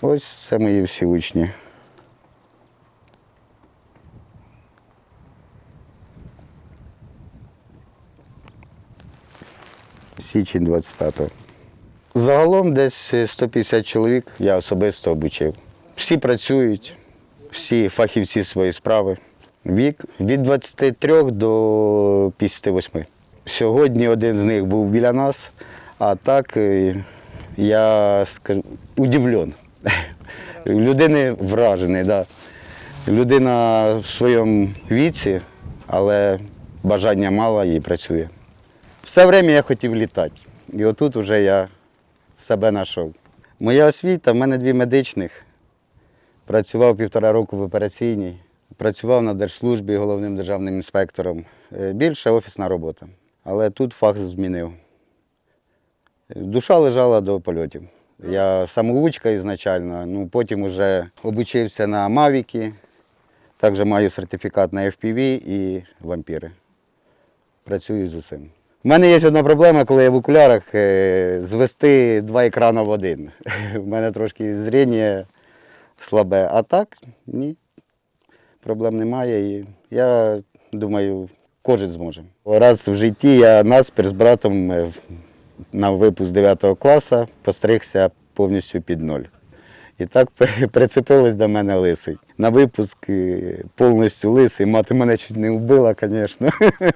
Ось це мої всі учні. Січень 25-го. Загалом десь 150 чоловік я особисто обучив. Всі працюють, всі фахівці своєї справи. Вік від 23 до 58. Сьогодні один з них був біля нас, а так е, я скажу, удивлен. Людини вражений, да. Людина в своєму віці, але бажання мало і працює. Все время я хотів літати. І отут вже я себе знайшов. Моя освіта, в мене дві медичних. Працював півтора року в операційній, працював на держслужбі головним державним інспектором. Е, Більше офісна робота. Але тут фах змінив. Душа лежала до польотів. Я самоучка ізначально, ну, потім вже обучився на Мавіки, також маю сертифікат на FPV і вампіри. Працюю з усім. У мене є одна проблема, коли я в окулярах е, звести два екрани в один. У мене трошки зріння слабе, а так ні. Проблем немає. І я думаю, кожен зможе. Раз в житті я наспір з братом е, на випуск 9 класу постригся повністю під ноль. І так прицепились до мене лисий. На випуск е, повністю лисий, мати мене чуть не вбила, звісно.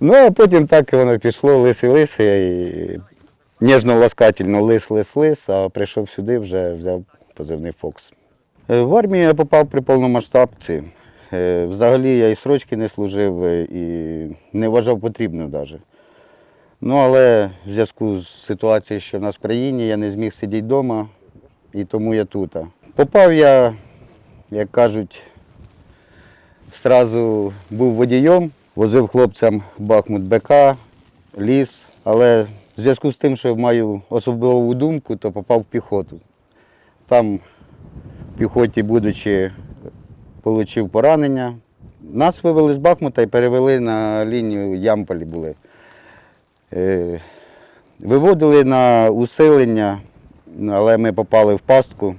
Ну, а потім так воно пішло, лисий лисий, і ніжно-ласкательно лис-лис-лис, а прийшов сюди, вже взяв позивний Фокс. Е, В армію я попав при повномасштабці. Е, Взагалі я і срочки не служив, і не вважав потрібно навіть. Ну, але в зв'язку з ситуацією, що в нас в країні, я не зміг сидіти вдома, і тому я тут. Попав я, як кажуть, Сразу був водієм, возив хлопцям Бахмут БК, ліс, але в зв'язку з тим, що маю особливу думку, то попав в піхоту. Там в піхоті, будучи, отримав поранення. Нас вивели з Бахмута і перевели на лінію Ямполі були. Е, Виводили на усилення, але ми попали в пастку.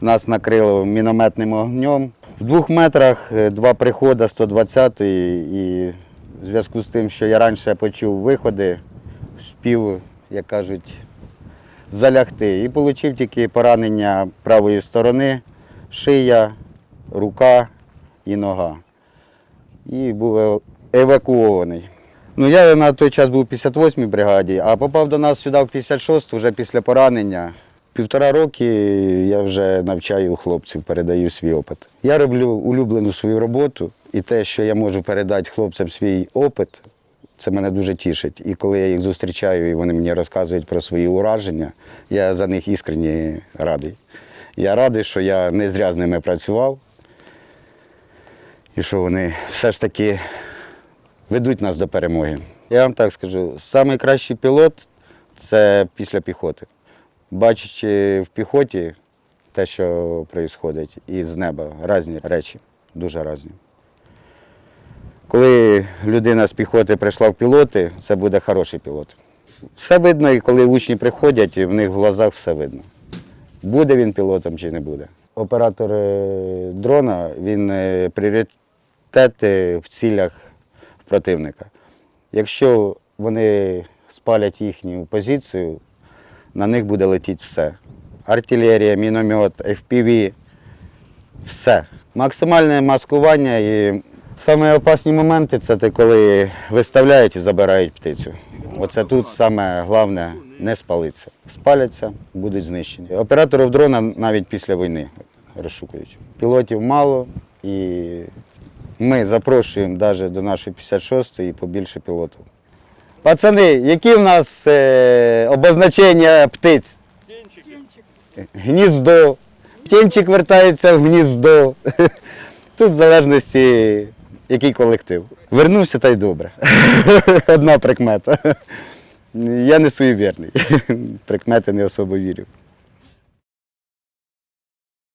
Нас накрило мінометним огнем. В двох метрах е, два приходи 120-ї і в зв'язку з тим, що я раніше почув виходи, спів, як кажуть, залягти. І отримав тільки поранення правої сторони, шия, рука і нога. І був евакуований. Ну, я на той час був у 58-й бригаді, а попав до нас сюди в 56-ту вже після поранення. Півтора роки я вже навчаю хлопців, передаю свій опит. Я роблю улюблену свою роботу, і те, що я можу передати хлопцям свій опит, це мене дуже тішить. І коли я їх зустрічаю і вони мені розказують про свої ураження, я за них іскренні радий. Я радий, що я не зря з ними працював, і що вони все ж таки ведуть нас до перемоги. Я вам так скажу, найкращий пілот це після піхоти. Бачачи в піхоті те, що відбувається, і з неба різні речі, дуже різні. Коли людина з піхоти прийшла в пілоти, це буде хороший пілот. Все видно, і коли учні приходять, і в них в глазах все видно. Буде він пілотом чи не буде. Оператор е, дрона, він е, пріоритети в цілях противника. Якщо вони спалять їхню позицію, на них буде летіти все. Артилерія, міномет, FPV, все. Максимальне маскування і самі опасні моменти це те, коли виставляють і забирають птицю. Оце тут саме головне не спалитися. Спаляться, будуть знищені. Операторів дрона навіть після війни розшукують. Пілотів мало і ми запрошуємо навіть до нашої 56-ї побільше пілотів. Пацани, які в нас е, обозначення птиць? Гніздо. Птенчик вертається в гніздо. Тут в залежності, який колектив. Вернувся та й добре. Одна прикмета. Я не суєвірний. Прикмети не особо вірю.